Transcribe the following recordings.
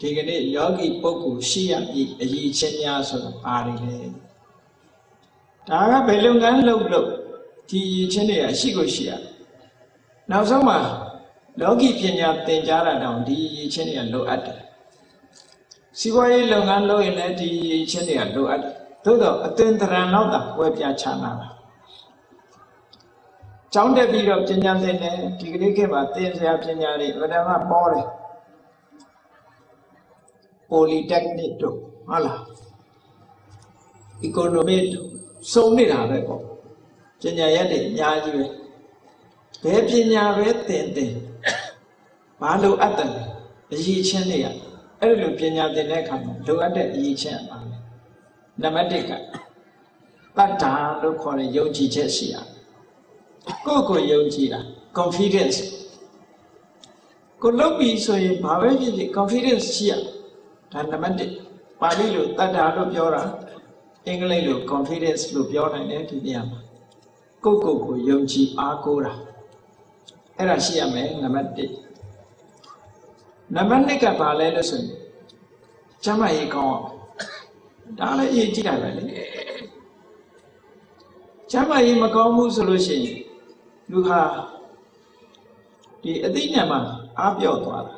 ဒီကနေ့ယောဂီပုဂ္ဂိုလ်ရှိရပြီအရေးချင်းများဆိုတာဘာတွေလဲဒါကဘယ်လုပ်ငန်းလုပ်လို့ဒီအရေးချင်းတွေကရှိကိုရှိရနောက်ဆုံးမှာလောကီပညာသင်ကြားတာတောင်ဒီအရေးချင်းတွေကလိုအပ်တယ်စီးပွားရေးလုပ်ငန်းလုပ်ရင်လည်းဒီအရေးချင်းတွေကလိုအပ်တယ်သို့တော့အသင်္တရံတော့တာဝယ်ပြချနာတာကျောင်းတက်ပြီးတော့ပညာသင်တယ်ဒီကနေ့ခေတ်မှာသင်စရာပညာတွေအမှန်တမ်းပေါ်တယ် polytechnic တို့ဟုတ်လား economic တို့စုံနေတာပဲပေါ့ပညာရက်တွေအများကြီးပဲဘယ်ပညာပဲသင်သင်ဘာလို့အပ်တယ်အရေးချင်းတွေကအဲ့လိုပညာသင်တဲ့အခါမှာလိုအပ်တဲ့အရေးချင်းပါလေနံပါတ်1ကတတ္တာလို့ခေါ်တဲ့ယုံကြည်ချက်ရှိရကိုယ့်ကိုယုံကြည်တာ confidence ကိုလုပ်ပြီဆိုရင်ဘာပဲဖြစ်ဖြစ် confidence ရှိရ ဒါနံပါတ်1ပါဠိလိုတတ္တာလို့ပြောတာအင်္ဂလိပ်လို confidence လို့ပြောနိုင်တယ်ဒီနေရာမှာကိုယ့်ကိုယ်ကိုယုံကြည်အားကိုးတာအဲ့ဒါရှိရမယ်နံပါတ်1နံပါတ်2ကဘာလဲလို့ဆိုရင်ကျမ်းမာရေးကောင်းအောင်ဒါလည်းအရေးကြီးတာပဲလေကျမ်းမာရေးမကောင်းဘူးဆိုလို့ရှိရင်လူဟာဒီအသိဉာဏ်မှာအားပြော့သွားတာ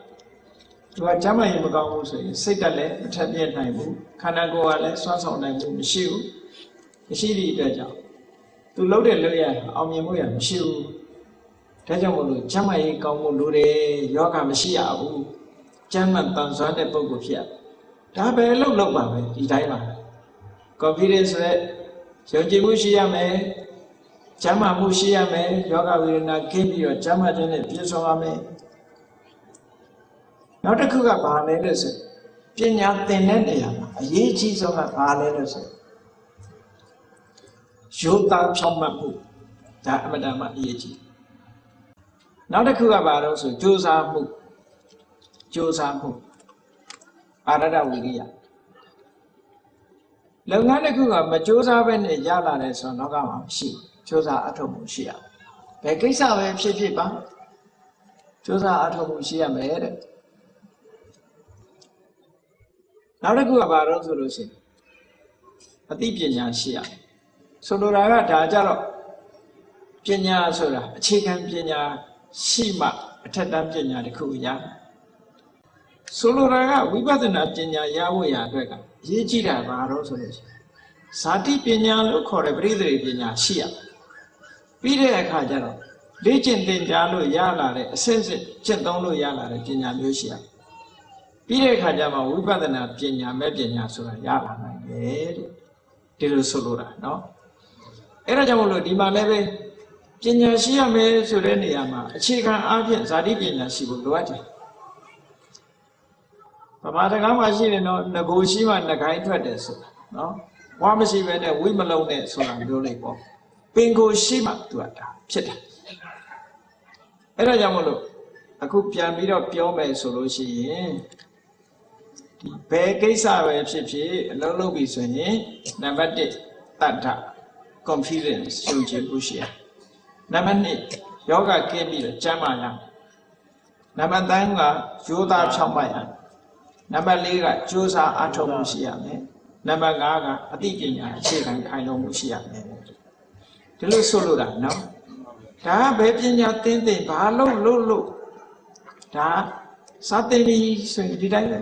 သူကကျမ်းမာရေးမကောင်းဘူးဆိုရင်စိတ်တက်လည်းမထက်ပြည့်နိုင်ဘူးခန္ဓာကိုယ်ကလည်းစွမ်းဆောင်နိုင်မှုမရှိဘူးမရှိသည့်အတွက်ကြောင့်သူလှုပ်တဲ့လှုပ်ရအောင်မြင်မှုရမရှိဘူးဒါကြောင့်မို့လို့ကျမ်းမာရေးကောင်းမှုလိုတယ်ယောဂမရှိရဘူးကျမ်းမှန်တန်ဆွမ်းတဲ့ပုဂ္ဂိုလ်ဖြစ်ရဒါပဲလှုပ်လှုပ်ပါပဲဒီတိုင်းပါ confidence ဆိုတဲ့ယုံကြည်မှုရှိရမယ်ကျမ်းမာမှုရှိရမယ်ယောဂဝေဒနာကင်းပြီးတော့ကျမ်းမာခြင်းနဲ့ပြည့်စုံရမယ် နောက်တစ်ခုကဘာလဲလို့ဆိုပညာသင်တဲ့နေရာမှာအရေးကြီးဆုံးကဘာလဲလို့ဆိုယောသားဖြောင့်မတ်မှုဒါအမတန်မှအရေးကြီးနောက်တစ်ခုကဘာလို့ဆိုကြိုးစားမှုကြိုးစားမှုအာရဒဝိရိယလုပ်ငန်းတစ်ခုကမကြိုးစားဘဲနဲ့ရလာတယ်ဆိုတော့ကမှမရှိဘူးကြိုးစားအထောက်မှုရှိရဘယ်ကိစ္စပဲဖြစ်ဖြစ်ပါကြိုးစားအထောက်မှုရှိရမယ်တဲ့ နောက်တစ်ခုကဘာလို့ဆိုလို့ရှိရင်အသိပညာရှိရဆိုလိုတာကဒါကြတော့ပညာဆိုတာအခြေခံပညာရှိမှအထက်တန်းပညာတစ်ခုရတယ်ဆိုလိုတာကဝိပဿနာပညာရဖို့ရအတွက်ကအရေးကြီးတာဘာလို့ဆိုလို့ရှိရင်ဇာတိပညာလို့ခေါ်တဲ့ပရိသေပညာရှိရပြီးတဲ့အခါကျတော့လေ့ကျင့်သင်ကြားလို့ရလာတဲ့အစစ်စစ်ကျင့်သုံးလို့ရလာတဲ့ပညာမျိုးရှိရ ပြီးတဲ့အခါကျမှဝိပဿနာပညာမဲ့ပညာဆိုတာရလာနိုင်တယ်တဲ့ဒီလိုဆိုလိုတာเนาะအဲ့ဒါကြောင့်မလို့ဒီမှာလည်းပဲပညာရှိရမယ်ဆိုတဲ့နေရာမှာအခြေခံအားဖြင့်ဇာတိပညာရှိဖို့လိုအပ်တယ်ဗမာတကားမှာရှိတယ်နော်ငကိုရှိမှငကိုင်းထွက်တယ်ဆိုတာနော်ဝါမရှိပဲနဲ့ဝိမလုံးနဲ့ဆိုတာပြောလိုက်ပေါ့ပင်ကိုရှိမှသူကဒါဖြစ်တယ်အဲ့ဒါကြောင့်မလို့အခုပြန်ပြီးတော့ပြောမယ်ဆိုလို့ရှိရင် ဒီဘယ်ကိစ္စပဲဖြစ်ဖြစ်အလုံးလုံးပြီဆိုရင်နံပါတ်1တတ္ထ confidence ယုံကြည်မှုရှိရနံပါတ်2ယောဂကင်းပြီးတော့ကျမ်းမာရနံပါတ်3ကရိုးသားဖြောင့်မတ်ရနံပါတ်4ကကြိုးစားအားထုတ်မှုရှိရမယ်နံပါတ်5ကအသိပညာအခြေခံခိုင်လုံမှုရှိရမယ်ဒီလိုဆိုလို့တာနော်ဒါကဘယ်ပညာသင်သင်ဘာလို့လို့လို့ဒါစာသင်ပြီးဆိုရင်ဒီတိုင်းပဲ